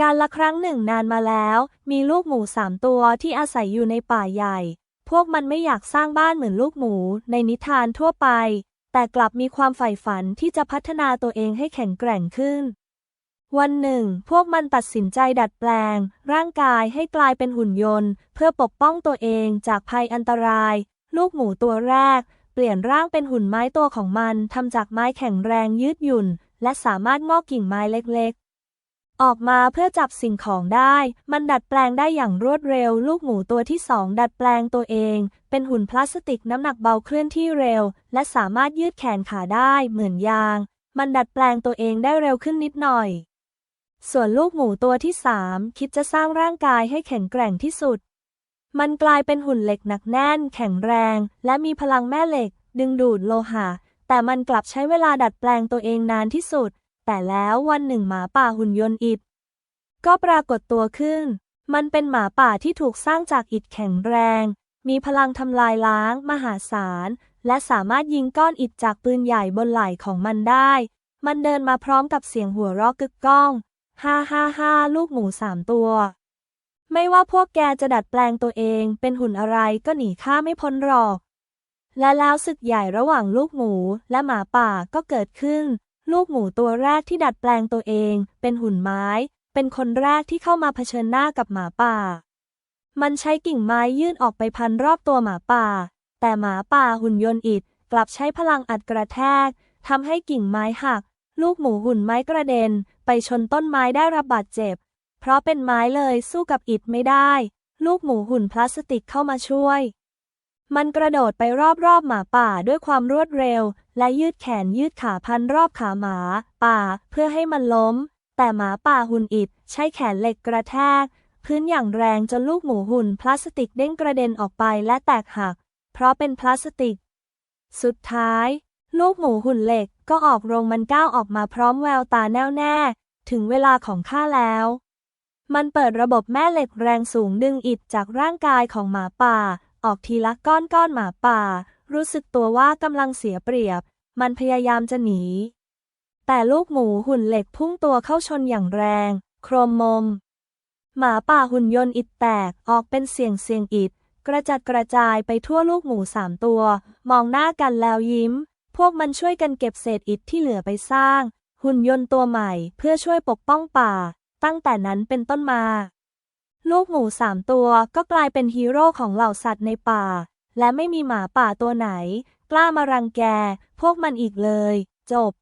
การละครั้งหนึ่งนานมาแล้ว มีลูกหมูสามตัวที่อาศัยอยู่ในป่าใหญ่ พวกมันไม่อยากสร้างบ้านเหมือนลูกหมูในนิทานทั่วไป แต่กลับมีความใฝ่ฝันที่จะพัฒนาตัวเองให้แข็งแกร่งขึ้น วันหนึ่ง พวกมันตัดสินใจดัดแปลง ร่างกายให้กลายเป็นหุ่นยนต์ เพื่อปกป้องตัวเองจากภัยอันตราย ลูกหมูตัวแรก เปลี่ยนร่างเป็นหุ่นไม้ตัวของมันทำจากไม้แข็งแรงยืดหยุ่น และสามารถงอกกิ่งไม้เล็ก ออกมาเพื่อจับสิ่งของได้ มันดัดแปลงได้อย่างรวดเร็ว ลูกหมูตัวที่สองดัดแปลงตัวเอง เป็นหุ่นพลาสติกน้ำหนักเบาเคลื่อนที่เร็ว และสามารถยืดแขนขาได้เหมือนยาง มันดัดแปลงตัวเองได้เร็วขึ้นนิดหน่อย ส่วนลูกหมูตัวที่สามคิดจะสร้างร่างกายให้แข็งแกร่งที่สุด มันกลายเป็นหุ่นเหล็กหนักแน่น แข็งแรง และมีพลังแม่เหล็ก ดึงดูดโลหะ แต่มันกลับใช้เวลาดัดแปลงตัวเองนานที่สุด แต่แล้ววันหนึ่งหมาป่าหุ่นยนต์อิฐก็ปรากฏตัวขึ้น มันเป็นหมาป่าที่ถูกสร้างจากอิฐแข็งแรง มีพลังทำลายล้าง มหาศาล และสามารถยิงก้อนอิฐจากปืนใหญ่บนไหล่ของมันได้ มันเดินมาพร้อมกับเสียงหัวเราะกึกก้อง ฮ่าฮ่าฮ่าลูกหมูสามตัว ไม่ว่าพวกแกจะดัดแปลงตัวเองเป็นหุ่นอะไรก็หนีข้าไม่พ้นหรอก และแล้วศึกใหญ่ระหว่างลูกหมูและหมาป่าก็เกิดขึ้น ลูกหมูตัวแรกที่ดัดแปลงตัวเอง เป็นหุ่นไม้ เป็นคนแรกที่เข้ามาเผชิญหน้ากับหมาป่า มันใช้กิ่งไม้ยื่นออกไปพันรอบตัวหมาป่า แต่หมาป่าหุ่นยนต์อิฐกลับใช้พลังอัดกระแทกทำให้กิ่งไม้หัก ลูกหมูหุ่นไม้กระเด็น ไปชนต้นไม้ได้รับบาดเจ็บ เพราะเป็นไม้เลยสู้กับอิฐไม่ได้ ลูกหมูหุ่นพลาสติกเข้ามาช่วย มันกระโดดไปรอบๆ หมาป่าด้วยความรวดเร็ว และยืดแขนยืดขาพันรอบขาหมา ป่าเพื่อให้มันล้ม แต่หมาป่าหุ่นอิฐใช้แขนเหล็กกระแทก พื้นอย่างแรงจนลูกหมูหุ่นพลาสติกเด้งกระเด็นออกไปและแตกหัก เพราะเป็นพลาสติก สุดท้าย ลูกหมูหุ่นเหล็กก็ออกโรงมันก้าวออกมาพร้อมแววตาแน่วแน่ ถึงเวลาของข้าแล้ว มันเปิดระบบแม่เหล็กแรงสูงดึงอิฐจากร่างกายของหมาป่า ออกทีละก้อนก้อนหมาป่า รู้สึกตัวว่ากำลังเสียเปรียบ มันพยายามจะหนี แต่ลูกหมูหุ่นเหล็กพุ่งตัวเข้าชนอย่างแรง โครมมม หมาป่าหุ่นยนต์อิฐแตกออกเป็นเสียงเสียงอิฐกระจัดกระจายไปทั่วลูกหมูสามตัว มองหน้ากันแล้วยิ้ม พวกมันช่วยกันเก็บเศษอิฐที่เหลือไปสร้าง หุ่นยนต์ตัวใหม่เพื่อช่วยปกป้องป่า ตั้งแต่นั้นเป็นต้นมา ลูกหมูสามตัวก็กลายเป็นฮีโร่ของเหล่าสัตว์ในป่า และไม่มีหมาป่าตัวไหน กล้ามารังแก พวกมันอีกเลย จบ